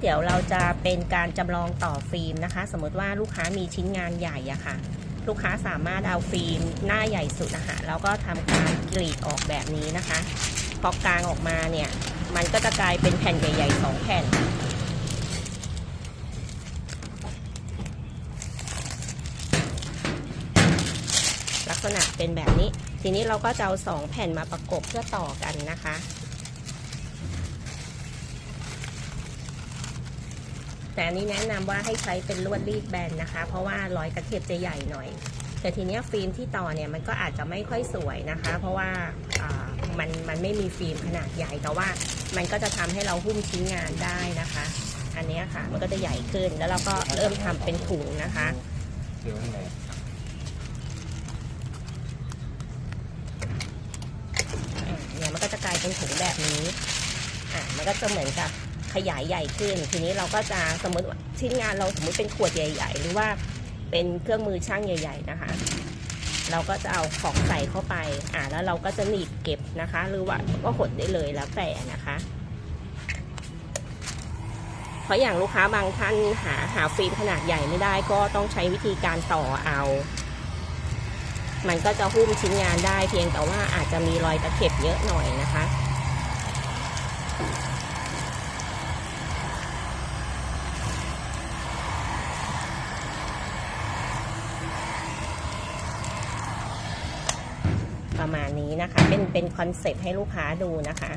เดี๋ยวเราจะเป็นการจำลองต่อฟิล์มนะคะ สมมติว่าลูกค้ามีชิ้นงานใหญ่อะค่ะ ลูกค้าสามารถเอาฟิล์มหน้าใหญ่สุดนะคะแล้วก็ทำการกรีดออกแบบนี้นะคะ พอกลางออกมาเนี่ย มันก็จะกลายเป็นแผ่นใหญ่ๆสองแผ่นลักษณะเป็นแบบนี้ ทีนี้เราก็จะเอาสองแผ่นมาประกบเพื่อต่อกันนะคะ แต่อันนี้แนะนำว่าให้ใช้เป็นลวดรีดแบนนะคะ เพราะว่ารอยกระเทียบจะใหญ่หน่อย แต่ทีเนี้ยฟิล์มที่ต่อเนี่ยมันก็อาจจะไม่ค่อยสวยนะคะ เพราะว่ามันมันไม่มีฟิล์มขนาดใหญ่แต่ว่ามันก็จะทำให้เราหุ้มชิ้นงานได้นะคะ อันเนี้ยค่ะมันก็จะใหญ่ขึ้นแล้วเราก็เริ่มทำเป็นถุงนะคะเนี่ยมันก็จะกลายเป็นถุงแบบนี้อะมันก็จะเหมือนกับ ขยายใหญ่ขึ้น ทีนี้เราก็จะสมมติชิ้นงานเราสมมติเป็นขวดใหญ่ ๆ หรือว่าเป็นเครื่องมือช่างใหญ่ ๆ นะคะ เราก็จะเอาของใส่เข้าไป อะแล้วเราก็จะหนีบเก็บนะคะ หรือว่าก็หดได้เลยแล้วแต่นะคะเพราะอย่างลูกค้าบางท่านหาหาฟิล์มขนาดใหญ่ไม่ได้ก็ต้องใช้วิธีการต่อเอา มันก็จะหุ้มชิ้นงานได้เพียงแต่ว่าอาจจะมีรอยตะเข็บเยอะหน่อยนะคะ ประมาณนี้นะคะ เป็นเป็นคอนเซปต์ให้ลูกค้าดูนะคะ